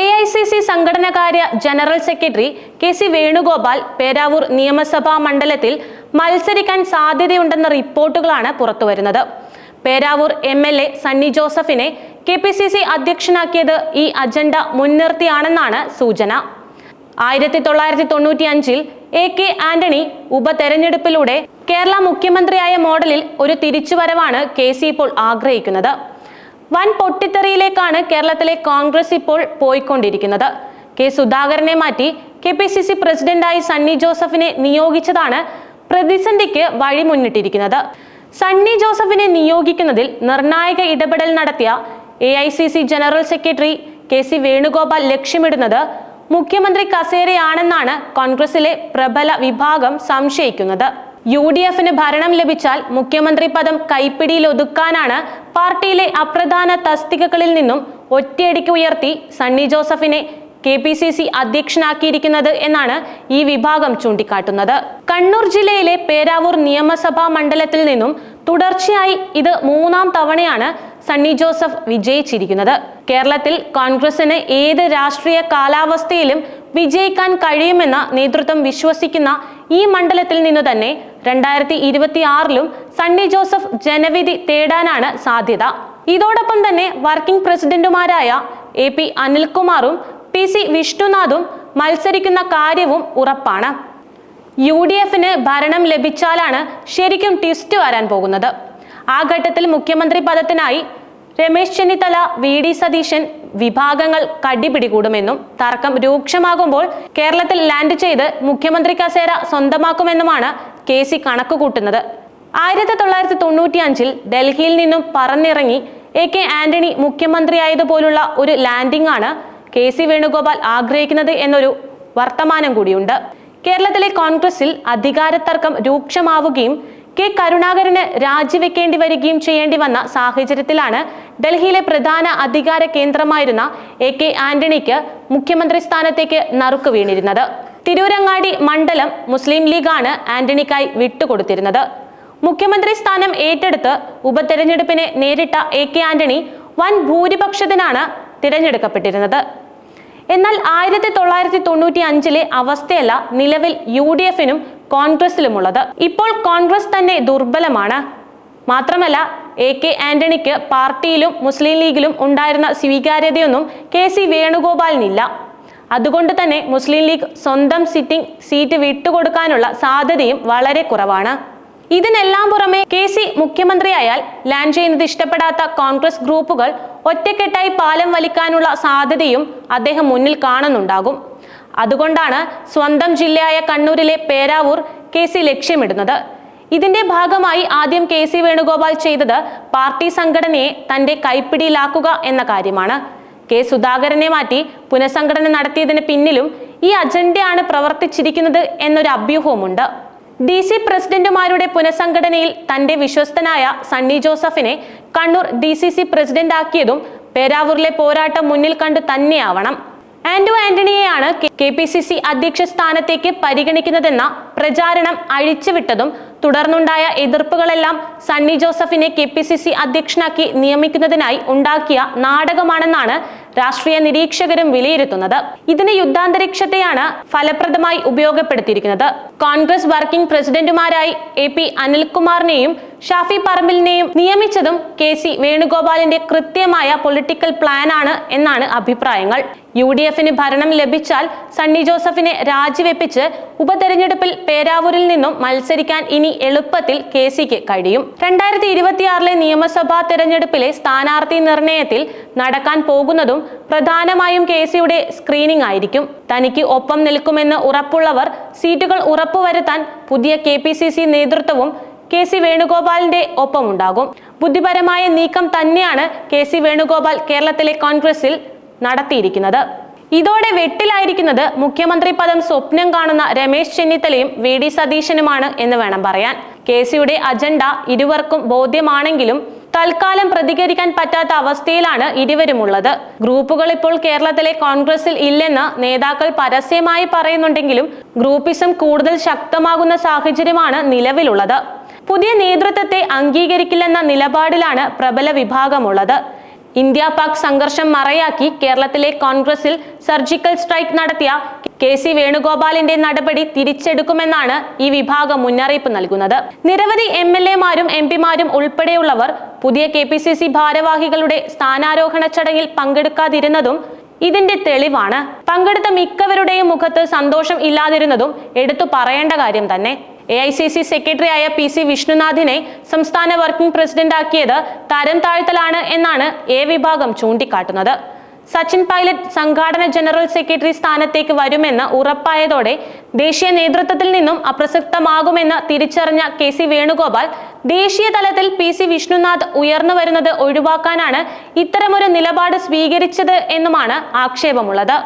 A I C C സംഘടനകാര്യ general secretary K C Venugopal Peravoor നിയമസഭാ മണ്ഡലത്തിൽ മത്സരിക്കാൻ സാധ്യതയുണ്ടെന്ന റിപ്പോർട്ടുകളാണ് പുറത്തുവരുന്നത്. Peravoor M L A Sunny ജോസഫിനെ കെ പി സി സി അധ്യക്ഷനാക്കിയത് ഈ അജണ്ട മുൻനിർത്തിയാണെന്നാണ് സൂചന. ആയിരത്തി തൊള്ളായിരത്തി തൊണ്ണൂറ്റി അഞ്ചിൽ എ കെ ആന്റണി ഉപതെരഞ്ഞെടുപ്പിലൂടെ കേരള മുഖ്യമന്ത്രിയായ മോഡലിൽ ഒരു തിരിച്ചുവരവാണ് കെ സി ഇപ്പോൾ ആഗ്രഹിക്കുന്നത്. വൻ പൊട്ടിത്തെറിയിലേക്കാണ് കേരളത്തിലെ കോൺഗ്രസ് ഇപ്പോൾ പോയിക്കൊണ്ടിരിക്കുന്നത്. കെ സുധാകരനെ മാറ്റി കെ പി സി സി പ്രസിഡന്റായി സണ്ണി ജോസഫിനെ നിയോഗിച്ചതാണ് പ്രതിസന്ധിക്ക് വഴി മുന്നിട്ടിരിക്കുന്നത് സണ്ണി ജോസഫിനെ നിയോഗിക്കുന്നതിൽ നിർണായക ഇടപെടൽ നടത്തിയ A I C C general secretary K C Venugopal ലക്ഷ്യമിടുന്നത് മുഖ്യമന്ത്രി കസേരയാണെന്നാണ് കോൺഗ്രസിലെ പ്രബല വിഭാഗം സംശയിക്കുന്നത്. യു ഡി എഫിന് ഭരണം ലഭിച്ചാൽ മുഖ്യമന്ത്രി പദം കൈപ്പിടിയിൽ ഒതുക്കാനാണ് പാർട്ടിയിലെ അപ്രധാന തസ്തികകളിൽ നിന്നും ഒറ്റയടിക്ക് ഉയർത്തി സണ്ണി ജോസഫിനെ കെ പി സി സി അധ്യക്ഷനാക്കിയിരിക്കുന്നത് എന്നാണ് ഈ വിഭാഗം ചൂണ്ടിക്കാട്ടുന്നത്. കണ്ണൂർ ജില്ലയിലെ പേരാവൂർ നിയമസഭാ മണ്ഡലത്തിൽ നിന്നും തുടർച്ചയായി ഇത് മൂന്നാം തവണയാണ് സണ്ണി ജോസഫ് വിജയിച്ചിരിക്കുന്നത്. കേരളത്തിൽ കോൺഗ്രസിന് ഏത് രാഷ്ട്രീയ കാലാവസ്ഥയിലും വിജയിക്കാൻ കഴിയുമെന്ന നേതൃത്വം വിശ്വസിക്കുന്ന ഈ മണ്ഡലത്തിൽ നിന്ന് തന്നെ രണ്ടായിരത്തി ഇരുപത്തി ആറിലും സണ്ണി ജോസഫ് ജനവിധി തേടാനാണ് സാധ്യത. ഇതോടൊപ്പം തന്നെ വർക്കിംഗ് പ്രസിഡന്റുമാരായ എ പി അനിൽകുമാറും പി സി വിഷ്ണുനാഥും മത്സരിക്കുന്ന കാര്യവും ഉറപ്പാണ്. യു ഡി എഫിന് ഭരണം ലഭിച്ചാലാണ് ശരിക്കും ട്വിസ്റ്റ് വരാൻ പോകുന്നത്. ആ ഘട്ടത്തിൽ മുഖ്യമന്ത്രി പദത്തിനായി രമേശ് ചെന്നിത്തല വി ഡി സതീശൻ വിഭാഗങ്ങൾ കടിപിടികൂടുമെന്നും തർക്കം രൂക്ഷമാകുമ്പോൾ കേരളത്തിൽ ലാൻഡ് ചെയ്ത് മുഖ്യമന്ത്രി കസേര സ്വന്തമാക്കുമെന്നുമാണ് കെ സി കണക്ക് കൂട്ടുന്നത്. ആയിരത്തി തൊള്ളായിരത്തി തൊണ്ണൂറ്റി അഞ്ചിൽ ഡൽഹിയിൽ നിന്നും പറന്നിറങ്ങി എ കെ ആന്റണി മുഖ്യമന്ത്രിയായതുപോലുള്ള ഒരു ലാൻഡിംഗ് ആണ് കെ സി വേണുഗോപാൽ ആഗ്രഹിക്കുന്നത് എന്നൊരു വർത്തമാനം കൂടിയുണ്ട്. കേരളത്തിലെ കോൺഗ്രസിൽ അധികാര തർക്കം രൂക്ഷമാവുകയും കെ കരുണാകരന് രാജിവെക്കേണ്ടി വരികയും ചെയ്യേണ്ടി വന്ന സാഹചര്യത്തിലാണ് ഡൽഹിയിലെ പ്രധാന അധികാര കേന്ദ്രമായിരുന്ന എ കെ ആന്റണിക്ക് മുഖ്യമന്ത്രി സ്ഥാനത്തേക്ക് നറുക്ക് വീണിരുന്നത്. തിരൂരങ്ങാടി മണ്ഡലം മുസ്ലിം ലീഗാണ് ആന്റണിക്കായി വിട്ടുകൊടുത്തിരുന്നത്. മുഖ്യമന്ത്രി സ്ഥാനം ഏറ്റെടുത്ത് ഉപതെരഞ്ഞെടുപ്പിനെ നേരിട്ട എ കെ ആന്റണി വൻ ഭൂരിപക്ഷത്തിനാണ് തിരഞ്ഞെടുക്കപ്പെട്ടിരുന്നത്. എന്നാൽ ആയിരത്തി തൊള്ളായിരത്തി തൊണ്ണൂറ്റി അഞ്ചിലെ അവസ്ഥയല്ല നിലവിൽ യു ഡി എഫിനും കോൺഗ്രസിലുമുള്ളത്. ഇപ്പോൾ കോൺഗ്രസ് തന്നെ ദുർബലമാണ്. മാത്രമല്ല എ കെ ആന്റണിക്ക് പാർട്ടിയിലും മുസ്ലിം ലീഗിലും ഉണ്ടായിരുന്ന സ്വീകാര്യതയൊന്നും കെ സി വേണുഗോപാലിനില്ല. അതുകൊണ്ട് തന്നെ മുസ്ലിം ലീഗ് സ്വന്തം സിറ്റിംഗ് സീറ്റ് വിട്ടുകൊടുക്കാനുള്ള സാധ്യതയും വളരെ കുറവാണ്. ഇതിനെല്ലാം പുറമെ കെ സി മുഖ്യമന്ത്രിയായാൽ ലാൻഡ് ചെയ്യുന്നത് ഇഷ്ടപ്പെടാത്ത കോൺഗ്രസ് ഗ്രൂപ്പുകൾ ഒറ്റക്കെട്ടായി പാലം വലിക്കാനുള്ള സാധ്യതയും അദ്ദേഹം മുന്നിൽ കാണുന്നുണ്ടാകും. അതുകൊണ്ടാണ് സ്വന്തം ജില്ലയായ കണ്ണൂരിലെ പേരാവൂർ കെ സി ലക്ഷ്യമിടുന്നത്. ഇതിന്റെ ഭാഗമായി ആദ്യം കെ സി വേണുഗോപാൽ ചെയ്തത് പാർട്ടി സംഘടനയെ തന്റെ കൈപ്പിടിയിലാക്കുക എന്ന കാര്യമാണ്. കെ സുധാകരനെ മാറ്റി പുനഃസംഘടന നടത്തിയതിന് പിന്നിലും ഈ അജണ്ടയാണ് പ്രവർത്തിച്ചിരിക്കുന്നത് എന്നൊരു അഭ്യൂഹവുമുണ്ട്. ഡി സി പ്രസിഡന്റുമാരുടെ പുനഃസംഘടനയിൽ തന്റെ വിശ്വസ്തനായ സണ്ണി ജോസഫിനെ Kannur D C C president ആക്കിയതും പേരാവൂരിലെ പോരാട്ടം മുന്നിൽ കണ്ടു തന്നെയാവണം. ആന്റോ ആന്റണിയെയാണ് കെ പി സി സി അധ്യക്ഷ സ്ഥാനത്തേക്ക് പരിഗണിക്കുന്നതെന്ന പ്രചാരണം അഴിച്ചുവിട്ടതും തുടർന്നുണ്ടായ എതിർപ്പുകളെല്ലാം സണ്ണി ജോസഫിനെ കെ പി സി സി അധ്യക്ഷനാക്കി നിയമിക്കുന്നതിനായി ഉണ്ടാക്കിയ നാടകമാണെന്നാണ് രാഷ്ട്രീയ നിരീക്ഷകരും വിലയിരുത്തുന്നത്. ഇതിന് യുദ്ധാന്തരീക്ഷത്തെയാണ് ഫലപ്രദമായി ഉപയോഗപ്പെടുത്തിയിരിക്കുന്നത്. കോൺഗ്രസ് വർക്കിംഗ് പ്രസിഡന്റുമാരായി എ പി അനിൽകുമാറിനെയും ഷാഫി പറമ്പിലിനെയും നിയമിച്ചതും കെ സി വേണുഗോപാലിന്റെ കൃത്യമായ പൊളിറ്റിക്കൽ പ്ലാൻ ആണ് എന്നാണ് അഭിപ്രായങ്ങൾ. യു ഡി എഫിന് ഭരണം ലഭിച്ചാൽ സണ്ണി ജോസഫിനെ രാജിവെപ്പിച്ച് ഉപതെരഞ്ഞെടുപ്പിൽ പേരാവൂരിൽ നിന്നും മത്സരിക്കാൻ ഇനി എളുപ്പത്തിൽ കെ സിക്ക് കഴിയും. രണ്ടായിരത്തി ഇരുപത്തിയാറിലെ നിയമസഭാ തെരഞ്ഞെടുപ്പിലെ സ്ഥാനാർത്ഥി നിർണയത്തിൽ നടക്കാൻ പോകുന്നതും പ്രധാനമായും കെ സിയുടെ സ്ക്രീനിംഗ് ആയിരിക്കും. തനിക്ക് ഒപ്പം നിൽക്കുമെന്ന് ഉറപ്പുള്ളവർ സീറ്റുകൾ ഉറപ്പുവരുത്താൻ പുതിയ കെ നേതൃത്വവും കെ സി വേണുഗോപാലിന്റെ ഒപ്പമുണ്ടാകും. ബുദ്ധിപരമായ നീക്കം തന്നെയാണ് കെ സി വേണുഗോപാൽ കേരളത്തിലെ കോൺഗ്രസിൽ നടത്തിയിരിക്കുന്നത്. ഇതോടെ വെട്ടിലായിരിക്കുന്നത് മുഖ്യമന്ത്രി പദം സ്വപ്നം കാണുന്ന രമേശ് ചെന്നിത്തലയും വി ഡി സതീശനുമാണ് എന്ന് വേണം പറയാൻ. കെ സിയുടെ അജണ്ട ഇരുവർക്കും ബോധ്യമാണെങ്കിലും തൽക്കാലം പ്രതികരിക്കാൻ പറ്റാത്ത അവസ്ഥയിലാണ് ഇരുവരുമുള്ളത്. ഗ്രൂപ്പുകൾ ഇപ്പോൾ കേരളത്തിലെ കോൺഗ്രസിൽ ഇല്ലെന്ന് നേതാക്കൾ പരസ്യമായി പറയുന്നുണ്ടെങ്കിലും ഗ്രൂപ്പിസം കൂടുതൽ ശക്തമാകുന്ന സാഹചര്യമാണ് നിലവിലുള്ളത്. പുതിയ നേതൃത്വത്തെ അംഗീകരിക്കില്ലെന്ന നിലപാടിലാണ് പ്രബല വിഭാഗമുള്ളത്. ഇന്ത്യ പാക് സംഘർഷം മറയാക്കി കേരളത്തിലെ കോൺഗ്രസിൽ സർജിക്കൽ സ്ട്രൈക്ക് നടത്തിയ കെ സി വേണുഗോപാലിന്റെ നടപടി തിരിച്ചെടുക്കുമെന്നാണ് ഈ വിഭാഗം മുന്നറിയിപ്പ് നൽകുന്നത്. നിരവധി എം എൽ എമാരും എം പിമാരും ഉൾപ്പെടെയുള്ളവർ പുതിയ കെ പി സി സി ഭാരവാഹികളുടെ സ്ഥാനാരോഹണ ചടങ്ങിൽ പങ്കെടുക്കാതിരുന്നതും ഇതിന്റെ തെളിവാണ്. പങ്കെടുത്ത മിക്കവരുടെയും മുഖത്ത് സന്തോഷം ഇല്ലാതിരുന്നതും എടുത്തു പറയേണ്ട കാര്യം തന്നെ. എ ഐ സി സി സെക്രട്ടറിയായ പി സി വിഷ്ണുനാഥിനെ സംസ്ഥാന വർക്കിംഗ് പ്രസിഡന്റ് ആക്കിയത് തരം താഴ്ത്തലാണ് എന്നാണ് എ വിഭാഗം ചൂണ്ടിക്കാട്ടുന്നത്. സച്ചിൻ പൈലറ്റ് സംഘാടന ജനറൽ സെക്രട്ടറി സ്ഥാനത്തേക്ക് വരുമെന്ന് ഉറപ്പായതോടെ ദേശീയ നേതൃത്വത്തിൽ നിന്നും അപ്രസക്തമാകുമെന്ന് തിരിച്ചറിഞ്ഞ കെ സി വേണുഗോപാൽ ദേശീയ തലത്തിൽ പി സി വിഷ്ണുനാഥ് ഉയർന്നു വരുന്നത് ഒഴിവാക്കാനാണ് ഇത്തരമൊരു നിലപാട് സ്വീകരിച്ചത് എന്നുമാണ് ആക്ഷേപമുള്ളത്.